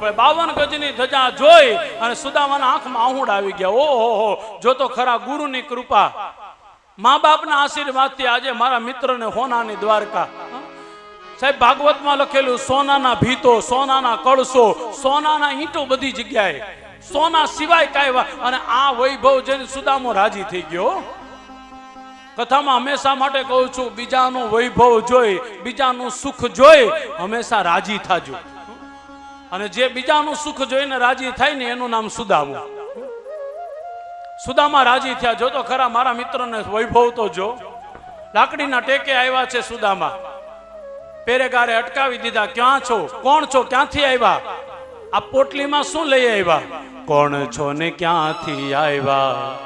પડે બાવન ગજની ધજા જોઈ અને સુદામાના આંખમાં આહુડ આવી ગયા. ઓહો જો તો ખરા ગુરુની કૃપા. મા બાપના આશીર્વાદથી આજે મારા મિત્રને હોનાની દ્વારકા. સાહેબ, ભાગવતમાં લખેલું, સોનાના ભીતો, સોનાના કળશો, સોનાના ઈંટો બધી જગ્યાએ. સોના સિવાય કાંઈ અને આ વૈભવ જઈને સુદામો રાજી થઈ ગયો. કથામાં હંમેશા માટે કહું છું, બીજાનું વૈભવ જોઈ, બીજાનું સુખ જોઈ, હંમેશા રાજી થાજો. અને જે બીજાનું સુખ જોઈને રાજી થાય ને એનું નામ સુદામુ. સુદામા રાજી થયા. જો તો ખરા મારા મિત્રોને વૈભવ તો જો. લાકડીના ટેકે આવ્યા છે સુદામા. પેરેગારે અટકાવી દીધા. ક્યાં છો? કોણ છો? ક્યાંથી આવ્યા? આ પોટલીમાં શું લઈ આવ્યા? કોણ છો ને ક્યાંથી આવ્યા?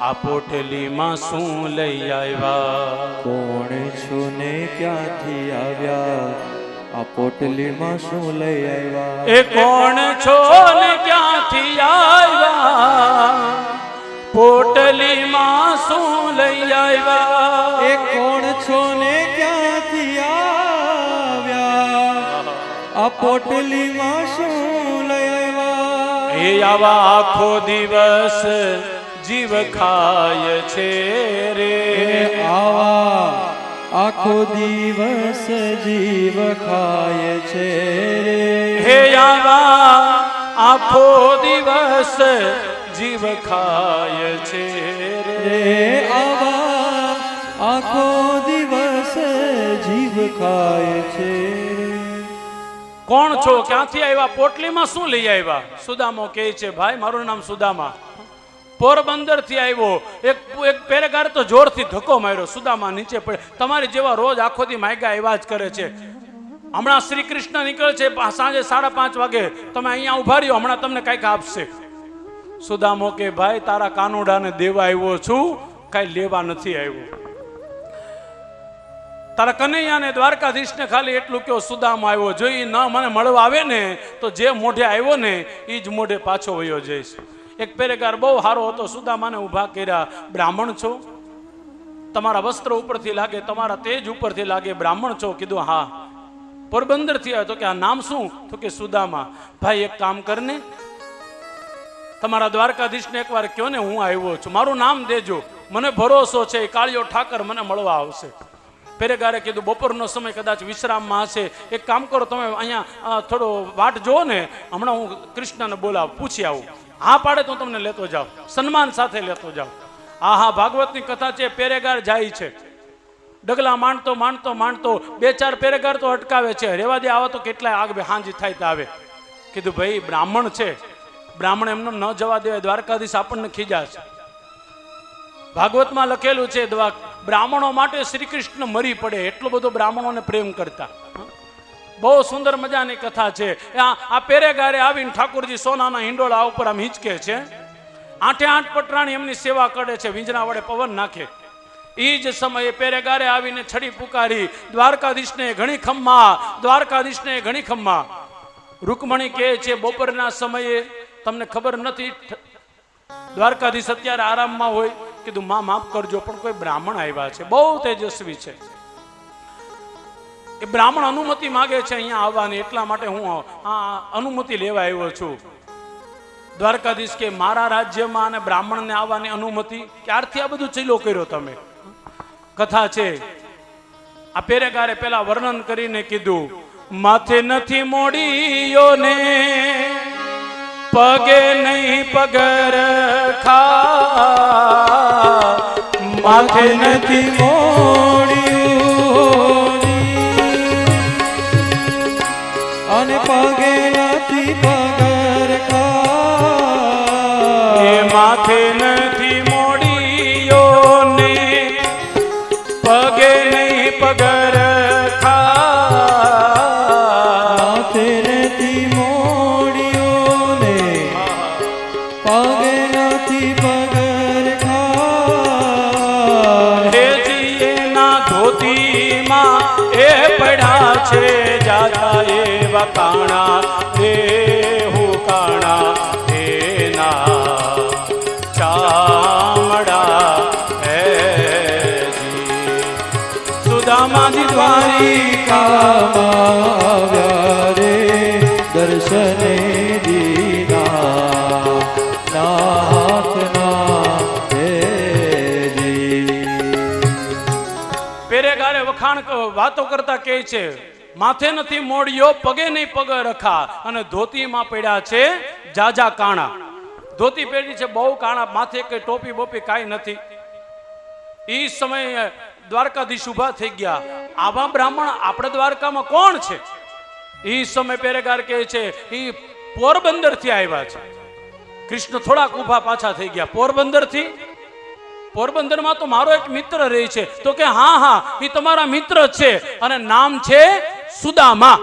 આ પોટલીમાં શું લઈ આવ્યા? કોણ છો ને ક્યાંથી આવ્યા? આ પોટલીમાં શું લઈ આવ્યા? એ કોણ છો ને ક્યાંથી આવ્યા? પોટલીમાં શું લઈ આવ્યા? એ કોણ છો ને ક્યાંથી આવ્યા? આ પોટલીમાં શું લઈ આવ્યા? એ આવા આખો દિવસ જીવ ખાય છે રે. આવા આખો દિવસ જીવ ખાય છે હે આવા આખો દિવસ જીવ ખાય છે રે. રે આવા આખો દિવસ જીવ ખાય છે. કોણ છો? ક્યાંથી આવ્યા? પોટલીમાં શું લઈ આવ્યા? સુદામો કહે છે ભાઈ મારું નામ સુદામા. પોરબંદરથી આવ્યો. એક એક પેરેગાર તો જોરથી ધક્કો માર્યો, સુદામા નીચે પડે. તમારી જેવા રોજ આખો દી માયગા એવા જ કરે છે. હમણાં શ્રી કૃષ્ણ નીકળે છે સાંજે સાડા પાંચ વાગે. તમે અહીંયા ઊભા રહ્યો, હમણાં તમને કાંઈક આપશે. સુદામો કે, ભાઈ, તારા કાનુડાને દેવા આવ્યો છું. કાંઈ લેવા નથી આવ્યો. તારા કનૈયાને દ્વારકાધીશને ખાલી એટલું કયો સુદામ આવ્યો. જો એ ન મને મળવા આવે ને, તો જે મોઢે આવ્યો ને એ જ મોઢે પાછો વયો જઈશ. એક પેરેગાર બહુ સારો હતો સુદામાને ઊભા કર્યા, બ્રાહ્મણ છો? તમારા વસ્ત્ર ઉપરથી લાગે, તમારા તેજ ઉપરથી લાગે, બ્રાહ્મણ છો? કીધું, હા. પોરબંદરથી આવ્યો, તો કે, આ નામ શું? તો કે, સુદામા. ભાઈ, એક કામ કરને, તમારા દ્વારકાધીશને એકવાર કયો ને, હું આવ્યો છું. મારું નામ દેજો. મને ભરોસો છે કાળિયો ઠાકર મને મળવા આવશે. પેરેગારે કીધું, બપોરનો સમય કદાચ વિશ્રામમાં હશે. એક કામ કરો, તમે અહીંયા થોડો વાટ જુઓ ને, હમણાં હું કૃષ્ણને બોલાવ, પૂછી આવું. હા પાડે તો તમને લેતો જાઓ સન્માન સાથે લેતો જાઓ આ હા ભાગવતની કથા છે, પેરેગાર જાય છે. ડગલા માંડતો માંડતો માંડતો, બે ચાર પેરેગાર તો અટકાવે છે. રેવા દે, આવે તો કેટલાય આગ હાંજી થાય તો આવે. કીધું, ભાઈ, બ્રાહ્મણ છે. બ્રાહ્મણ એમને ન જવા દેવાય, દ્વારકાધીશ આપણને ખીજાશે ભાગવતમાં લખેલું છે બ્રાહ્મણો માટે શ્રી કૃષ્ણ મરી પડે, એટલો બધો બ્રાહ્મણોને પ્રેમ કરતા. બહુ સુંદર મજાની કથા છે. આ આ પેરેગારે આવીને ઠાકોરજી સોનાના હિંડોળા ઉપર આમ હિંચકે છે. આઠે આઠ પટરાણી એમની સેવા કરે છે, વીંજણા વડે પવન નાખે. એ જ સમયે પેરેગારે આવીને છડી પુકારી, દ્વારકાધીશને ઘણી ખમ્મા, દ્વારકાધીશને ઘણી ખમ્મા. રૂકમણી કહે છે, બપોરના સમયે તમને ખબર નથી દ્વારકાધીશ અત્યારે આરામમાં હોય, કીધું, માં, માફ કરજો, પણ કોઈ બ્રાહ્મણ આવ્યા છે, બહુ તેજસ્વી છે. એ બ્રાહ્મણ અનુમતિ માગે છે અહીંયા આવવાની, એટલા માટે હું આ અનુમતિ લેવા આવ્યો છું. દ્વારકાધીશ કે મારા રાજ્યમાં અને બ્રાહ્મણને આવવાની અનુમતિ ક્યારથી આ બધું ચીલો કર્યો તમે? કથા છે. આ પેરેગારે પેલા વર્ણન કરીને કીધું, માથે નથી મોડીયો ને પગે નહીં પગર ખા માથે નથી મોડ્યું ધોતીમાં એ પડ્યા છે જાતા એવા કાણા દેહુ કાણા એના સુદામાજી દ્વારિકા રે દર્શને દીના નાથના પેરે ગારે વખાણ વાતો કરતા કહે છે, માથે નથી મોડ્યો, પગે નહીં પગ રખા. અને ધોતીમાં પડ્યા છે જાજા કાણા. ધોતી પહેરી છે બહુ કાણા, માથે કઈ ટોપી બોપી કાંઈ નથી. એ સમયે દ્વારકાધીશ ઊભા થઈ ગયા. આવા બ્રાહ્મણ આપણે દ્વારકામાં કોણ છે? એ સમય પેરેગાર કહે છે એ પોરબંદરથી આવ્યા છે. કૃષ્ણ થોડાક ઊભા પાછા થઈ ગયા. પોરબંદરથી પોરબંદરમાં તો મારો એક મિત્ર રહે છે. તો કે હા હા એ તમારા મિત્ર છે અને નામ છે સુદામા.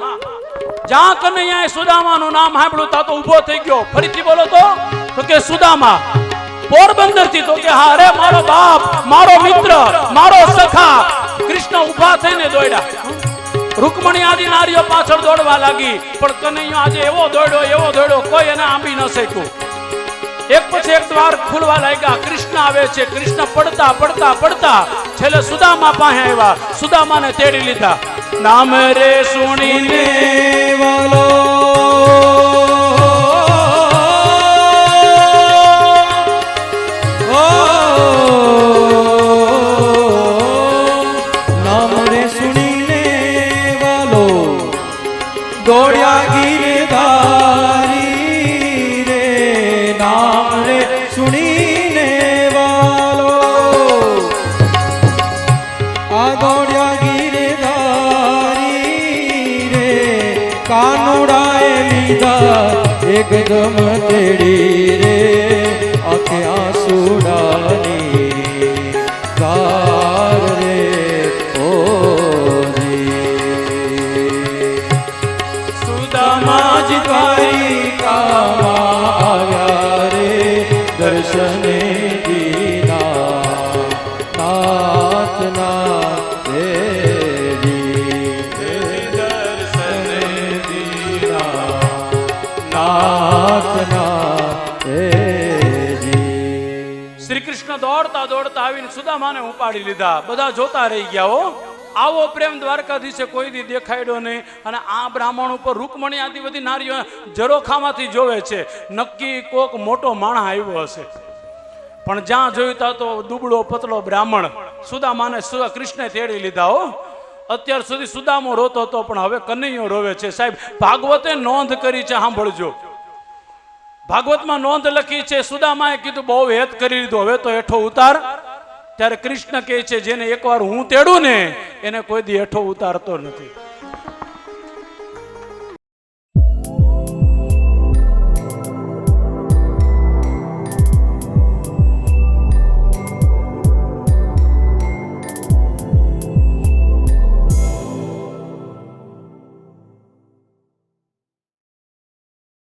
જ્યાં કનૈયાએ સુદામાનું નામ સાંભળ્યું તા તો ઊભો થઈ ગયો. ફરીથી બોલો તો કે સુદામા પોરબંદરથી તો કે હા અરે મારો બાપ, મારો મિત્ર, મારો સખા. કૃષ્ણ ઊભા થઈને દોડ્યા. રૂકમણી આદિ નારીઓ પાછળ દોડવા લાગી. પણ કનૈયો આજે એવો દોડ્યો એવો દોડ્યો, કોઈ એને આંબી ન શક્યું. એક પછી એક દ્વાર ખુલવા લાગ્યા. કૃષ્ણ આવે છે. કૃષ્ણ પડતા પડતા પડતા છેલ્લે સુદામા પાસે આવ્યા. સુદામાને તેડી લીધા. નામ રે સુણીને દોડ્યા ગીરધારી રે, નામ રે સુણીને વાલો. આ દોડ્યા ગીરધારી રે, કાનુડાએ લીધા એકદમ તેડી રે, આખે આંસુડાની સુદામા જ દ્વારિકામાં આવ્યા રે દર્શને દોડતા દોડતા આવીને સુદામાને ઉપાડી લીધા. બધા જોતા રહી ગયા હો. આવો પ્રેમ દ્વારકાધીશે, કોઈ દી દેખાડ્યો નહીં. અને આ બ્રાહ્મણ ઉપર રૂકમણી આદિ નારીઓ જરોખામાંથી જોવે છે. નક્કી કોક મોટો માણસ આવ્યો હશે. પણ જ્યાં જોયું તો દુબળો, પતલો બ્રાહ્મણ સુદામાને સુદા કૃષ્ણે તેડી લીધા હો. અત્યાર સુધી સુદામો રોતો હતો, પણ હવે કનૈયો રોવે છે. સાહેબ, ભાગવતે નોંધ કરી છે, સાંભળજો. ભાગવતમાં નોંધ લખી છે, સુદામાએ કીધું, બહુ હેત કરી લીધું. હવે તો હેઠો ઉતાર. ત્યારે કૃષ્ણ કહે છે, જેને એકવાર હું તેડું ને, એને કોઈ દી હેઠો ઉતારતો નથી.